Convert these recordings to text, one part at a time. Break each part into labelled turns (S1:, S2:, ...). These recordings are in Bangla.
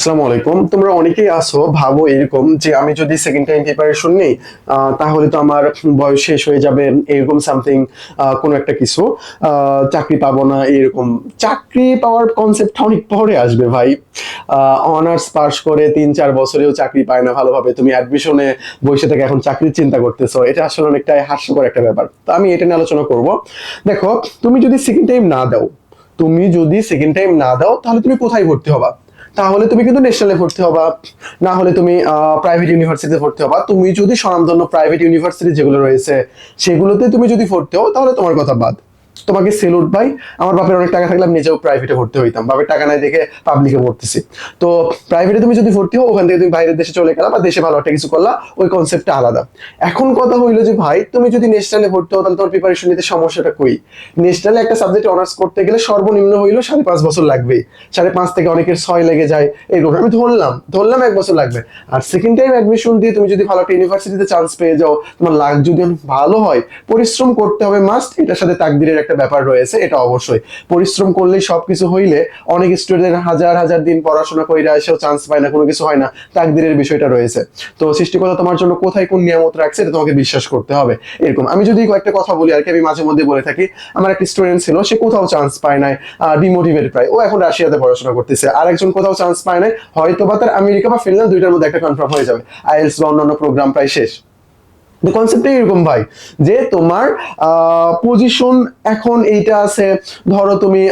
S1: আসসালামু আলাইকুম। তোমরা অনেকেই আসো ভাবো এরকম যে আমি যদি সেকেন্ড টাইম প্রিপারেশন নেই তাহলে তো আমার বয়স শেষ হয়ে যাবে, এরকম সামথিং কোনো একটা কিছু। চাকরি পাবো না, এরকম। চাকরি পাওয়ার অনেক পরে আসবে ভাই। অনার্স পাস করে তিন, চার বছরেও চাকরি পায় না ভালোভাবে। তুমি অ্যাডমিশনে বসে থেকে এখন চাকরির চিন্তা করতেছো, এটা আসলে অনেকটাই হাস্যকর একটা ব্যাপার। তো আমি এটা নিয়ে আলোচনা করব। দেখো, তুমি যদি সেকেন্ড টাইম না দাও, তুমি যদি সেকেন্ড টাইম না দাও, তাহলে তুমি কোথায় ভর্তি হবা? তাহলে তুমি কিন্তু ন্যাশনালে ভর্তি হবা। না হলে তুমি প্রাইভেট ইউনিভার্সিটিতে ভর্তি হবা। তুমি যদি স্বনামধন্য প্রাইভেট ইউনিভার্সিটি যেগুলো রয়েছে, সেগুলোতে তুমি যদি ভর্তি হও, তাহলে তোমার কথা বাদ। তোমাকে সেলুট ভাই আমার বাপের অনেক টাকা থাকলে আমি নিজেও প্রাইভেটে ভর্তি হইতাম বাপের টাকা নাই দেখে পাবলিকে ভর্তিছি তো প্রাইভেটে তুমি যদি ভর্তি হও, ওখান থেকে তুমি বাইরের দেশে চলে গেলা বা দেশে ভালো একটা কিছু করলা, ওই কনসেপ্টটা আলাদা। এখন কথা হইল যে, ভাই, তুমি যদি ন্যাশনালে ভর্তি হও, তাহলে তোমার প্রিপারেশন নিতে সমস্যাটা কই? ন্যাশনালে একটা সাবজেক্ট অনার্স করতে গেলে সর্বনিম্ন হইল সাড়ে পাঁচ বছর লাগবে। সাড়ে পাঁচ থেকে অনেকের ছয় লেগে যায়। এরকম আমি ধরলাম ধরলাম এক বছর লাগবে। আর সেকেন্ড টাইম অ্যাডমিশন দিয়ে তুমি যদি ভালো একটা ইউনিভার্সিটিতে চান্স পেয়ে যাও, তোমার লাগ যদি ভালো হয়, পরিশ্রম করতে হবে মাস্ট এটার সাথে তাকদিরের একটা ব্যাপার রয়েছে, এটা অবশ্যই। পরিশ্রম করলেই সবকিছু হইলে অনেক স্টুডেন্ট হাজার হাজার দিন পড়াশোনা করে এসেও চান্স পায় না, কোনো কিছু হয় না। তাকদিরের বিষয়টা রয়েছে। তো সৃষ্টিকর্তা তোমার জন্য কোথায় কোন নিয়ামত রাখছে, এটা তোমাকে বিশ্বাস করতে হবে। এরকম। আমি যদি কয়েকটা কথা বলি আর কি, আমি মাঝে মধ্যে বলে থাকি, আমার একটা স্টুডেন্ট ছিল, সে কোথাও চান্স পায় নাই ডিমোটিভেট প্রায়। ও এখন রাশিয়াতে পড়াশোনা করতেছে। আর একজন কোথাও চান্স পায় নাই হয়তো বা তার আমেরিকা বা ফিনল্যান্ড দুইটার মধ্যে একটা কনফার্ম হয়ে যাবে। আইএলস বা অন্যান্য প্রোগ্রাম প্রায় শেষ। কনসেপ্টটা এরকম ভাই, যে তোমার পজিশন এখন এইটা আছে, ধরো তুমি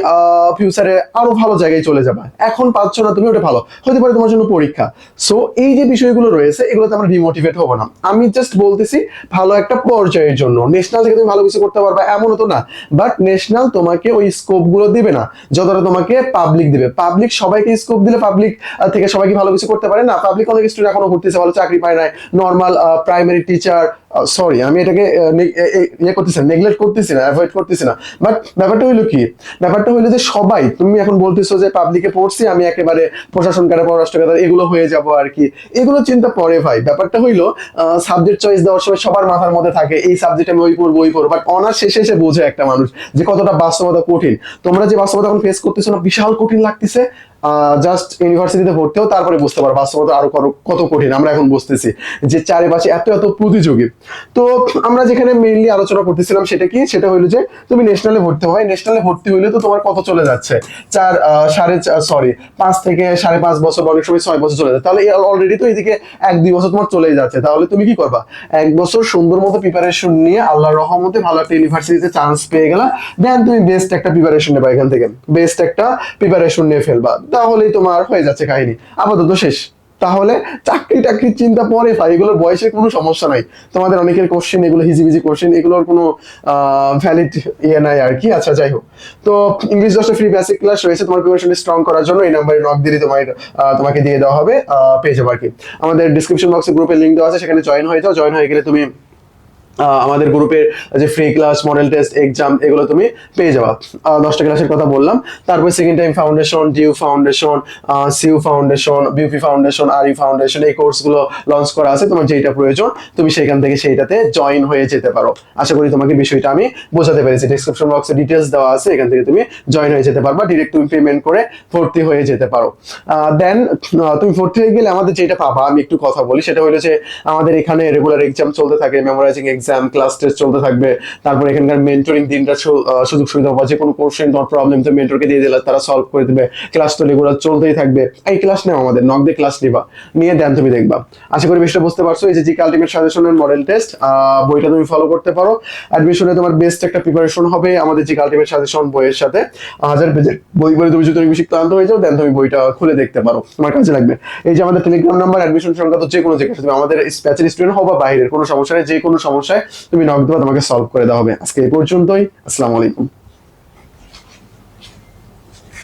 S1: ফিউচারে আরও ভালো জায়গায় চলে যাবে। এখন পাচ্ছ না তুমি, ওটা ভালো। হতে পারে তোমার জন্য পরীক্ষা। সো এই যে বিষয়গুলো রয়েছে, এগুলোতে আমরা ডিমোটিভেট হব না। আমি জাস্ট বলতেছি, ভালো একটা পর্যায়ের জন্য। ন্যাশনাল থেকে তুমি ভালো কিছু করতে পারবে, এমনও তো না। বাট ন্যাশনাল তোমাকে ওই স্কোপগুলো দিবে না, যতটা তোমাকে পাবলিক দিবে। পাবলিক সবাইকে স্কোপ দিলে পাবলিক থেকে সবাইকে ভালো কিছু করতে পারে? না পাবলিক অনেক স্টুডেন্ট এখনও ঘুরতেছে ভালো চাকরি পায় নাই। নর্মাল প্রাইমারি টিচার সরি আমি এটাকে ইয়ে করতেছি না নেগলেক্ট করতেছি না অ্যাভয়েড করতেছি না। বাট ব্যাপারটা হইল কি? ব্যাপারটা হইল যে সবাই, তুমি এখন বলতেছো যে পাবলিকে পড়ছি, আমি একেবারে প্রশাসন কারে, পররাষ্ট্র কারে, এগুলো হয়ে যাব আর কি। এগুলো চিন্তা পরে ভাই। ব্যাপারটা হইল সাবজেক্ট চয়েস দেওয়ার সময় সবার মাথার মধ্যে থাকে, এই সাবজেক্ট আমি ওই পড়ব ওই পড়ব বাট অনার্স শেষে এসে বোঝে একটা মানুষ যে কতটা বাস্তবতা কঠিন। তোমরা যে বাস্তবতা এখন ফেস করতেছো না, বিশাল কঠিন লাগতেছে। জাস্ট ইউনিভার্সিটিতে ভর্তি হও, তারপরে বুঝতে পারো বাস্তবতা আরও কত- কঠিন। আমরা এখন বুঝতেছি যে চারিপাশে এত এত প্রতিযোগী। তো আমরা যেখানে মেইনলি আলোচনা করতেছিলাম সেটা কি? সেটা হইল যে তুমি ন্যাশনালে ভর্তি হয় ন্যাশনালে ভর্তি হইলে তো তোমার কত চলে যাচ্ছে? চার সাড়ে সরি পাঁচ থেকে সাড়ে পাঁচ বছর বা অনেক সময় ছয় বছর চলে যাচ্ছে তাহলে অলরেডি তো এদিকে এক, দুই বছর তোমার চলেই যাচ্ছে। তাহলে তুমি কি করবা? এক বছর সুন্দর মতো প্রিপারেশন নিয়ে আল্লাহর রহমতে ভালো একটা ইউনিভার্সিটিতে চান্স পেয়ে গেলা। দেন তুমি বেস্ট একটা প্রিপারেশন নেবা এখান থেকে। বেস্ট একটা প্রিপারেশন নিয়ে ফেলবা। তাহলেই তোমার হয়ে যাচ্ছে কাহিনী। আপাতত শেষ। তাহলে চাকরি টাকরির চিন্তা পরে ভাই, এগুলোর বয়সের কোনো সমস্যা নাই। তোমাদের অনেকের কোশ্চেন এগুলো হিজিবিজি কোশ্চেন এগুলোর কোনো ভ্যালিড ইয়ে নাই আর কি। আচ্ছা যাই হোক। তো ইংলিশ দশটা ফ্রি বেসিক ক্লাস রয়েছে। তোমার প্রিপারেশন স্ট্রং করার জন্য এই নাম্বারে নক দিলে তোমার তোমাকে দিয়ে দেওয়া হবে। পেয়ে যাবে আর কি। আমাদের ডিসক্রিপশন বক্সে গ্রুপের লিঙ্ক দেওয়া আছে। সেখানে জয়েন হয়ে যাও। জয়েন হয়ে গেলে তুমি আমাদের গ্রুপের যে free class model test exam এগুলো তুমি পেয়ে যাবা। দশটা ক্লাসের কথা বললাম। তারপর second time foundation DU foundation CU foundation BUP foundation RU foundation এই কোর্সগুলো লঞ্চ করা আছে। তোমার যেটা প্রয়োজন, তুমি সেখান থেকে সেইটাতে জয়েন হয়ে যেতে পারো। আশা করি তোমাকে বিষয়টা আমি বোঝাতে পেরেছি। ডিসক্রিপশন বক্সে ডিটেলস দেওয়া আছে, এখান থেকে তুমি জয়েন হয়ে যেতে পারবা। ডিরেক্ট তুমি পেমেন্ট করে ভর্তি হয়ে যেতে পারো। দেন তুমি ভর্তি হয়ে গেলে আমাদের যেটা পাবা, আমি একটু কথা বলি। সেটা হলো যে আমাদের এখানে রেগুলার এক্সাম চলতে থাকে মেমোরাইজিং এক্সাম ক্লাস টেস্ট চলতে থাকবে, তারপর এখানকার মেন্টরিং দিনটা সুযোগ সুবিধা পাবা যে কোনো কোশ্চেন তোমার প্রবলেম তো মেন্টরকে দিয়ে দিলে তারা সলভ করে দেবে। ক্লাস তো রেগুলার চলতেই থাকবে। এই ক্লাস নেও আমাদের নক দিয়ে ক্লাস নিবা নিয়ে দেন তুমি দেখবা। আশা করি বিষয়টা বুঝতে পারছ, এই যে জিকে আলটিমেট সাজেশনের মডেল টেস্ট বইটা তুমি ফলো করতে পারো। অ্যাডমিশনে তোমার বেস্ট একটা প্রিপারেশন হবে আমাদের জিকে আলটিমেট সাজেশন বইয়ের সাথে। হাজার পেজের বই বলে তুমি যদি বেশি ক্লান্ত হয়ে যাও দেন তুমি বইটা খুলে দেখতে পারো। তোমার কাজে লাগবে। এই যে আমাদের টেলিগ্রাম নাম্বার অ্যাডমিশন সংক্রান্ত যে কোনো জায়গায়, তুমি আমাদের স্পেশাল স্টুডেন্ট হও বাইরের, কোনো সমস্যা নেই যে কোনো সমস্যায় তুমি নক তোমাকে সলভ করে দেওয়া হবে। আজকে এই পর্যন্তই। আসসালামু আলাইকুম।